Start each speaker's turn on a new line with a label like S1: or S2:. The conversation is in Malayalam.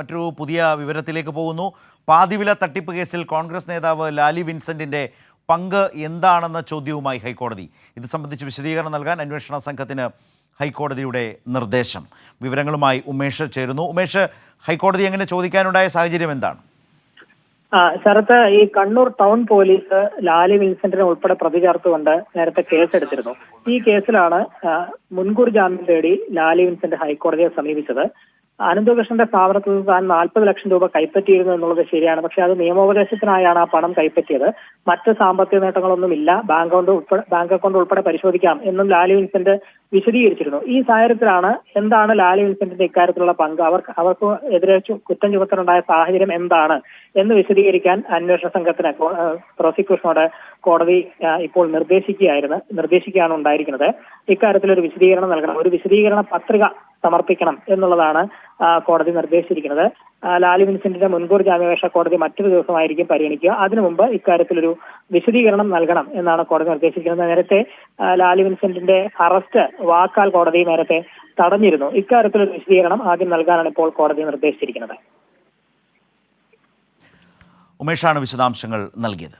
S1: മറ്റൊരു പുതിയ വിവരത്തിലേക്ക് പോകുന്നു. പാതിവില തട്ടിപ്പ് കേസിൽ കോൺഗ്രസ് നേതാവ് ലാലി വിൻസെന്റിന്റെ പങ്ക് എന്താണെന്ന ചോദ്യവുമായി ഹൈക്കോടതി. ഇത് സംബന്ധിച്ച് വിശദീകരണം നൽകാൻ അന്വേഷണ സംഘത്തിന് ഹൈക്കോടതിയുടെ നിർദ്ദേശം. വിവരങ്ങളുമായി ഉമേഷ് ചേരുന്നു. ഉമേഷ് ഹൈക്കോടതി എങ്ങനെ ചോദിക്കാനുണ്ടായ സാഹചര്യം എന്താണ്?
S2: ശരത്ത് ഈ കണ്ണൂർ ടൗൺ പോലീസ് ലാലി വിൻസെന്റിനെ ഉൾപ്പെടെ പ്രതി ചേർത്തുകൊണ്ട് നേരത്തെ കേസെടുത്തിരുന്നു. ഈ കേസിലാണ് മുൻകൂർ ജാമ്യം തേടി ലാലി വിൻസെന്റ് ഹൈക്കോടതിയെ സമീപിച്ചത്. അനന്തകൃഷ്ണന്റെ സ്ഥാപനത്തിൽ നിന്ന് താൻ നാൽപ്പത് ലക്ഷം രൂപ കൈപ്പറ്റിയിരുന്നു എന്നുള്ളത് ശരിയാണ്. പക്ഷെ അത് നിയമോപദേശത്തിനായാണ് ആ പണം കൈപ്പറ്റിയത്. മറ്റ് സാമ്പത്തിക നേട്ടങ്ങളൊന്നുമില്ല ബാങ്ക് അക്കൗണ്ട് ഉൾപ്പെടെ ബാങ്ക് അക്കൗണ്ട് ഉൾപ്പെടെ പരിശോധിക്കാം എന്നും ലാലി വിൻസെന്റ് വിശദീകരിച്ചിരുന്നു. ഈ സാഹചര്യത്തിലാണ് എന്താണ് ലാലി വിൻസെന്റിന്റെ ഇക്കാര്യത്തിലുള്ള പങ്ക്? അവർക്ക് അവർക്ക് എതിരെ കുറ്റം ചുമത്തലുണ്ടായ സാഹചര്യം എന്താണ് എന്ന് വിശദീകരിക്കാൻ അന്വേഷണ സംഘത്തിന് പ്രോസിക്യൂഷനോട് കോടതി ഇപ്പോൾ നിർദ്ദേശിക്കുകയായിരുന്നു നിർദ്ദേശിക്കുകയാണ് ഉണ്ടായിരിക്കുന്നത്. ഇക്കാര്യത്തിൽ ഒരു വിശദീകരണം നൽകണം. ഒരു വിശദീകരണ പത്രിക സമർപ്പിക്കണം എന്നുള്ളതാണ് കോടതി നിർദ്ദേശിച്ചിരിക്കുന്നത്. ലാലു വിൻസെന്റിന്റെ മുൻകൂർ ജാമ്യാപേക്ഷ കോടതി മറ്റൊരു ദിവസമായിരിക്കും പരിഗണിക്കുക. അതിനു മുമ്പ് ഇക്കാര്യത്തിലൊരു വിശദീകരണം നൽകണം എന്നാണ് കോടതി നിർദ്ദേശിക്കുന്നത് നേരത്തെ ലാലി വിൻസെന്റിന്റെ അറസ്റ്റ് വാക്കാൽ കോടതി നേരത്തെ തടഞ്ഞിരുന്നു. ഇക്കാര്യത്തിലൊരു വിശദീകരണം ആദ്യം നൽകാനാണ് ഇപ്പോൾ കോടതി നിർദ്ദേശിച്ചിരിക്കുന്നത്.
S1: ഉമേഷാണ് വിശദാംശങ്ങൾ നൽകിയത്.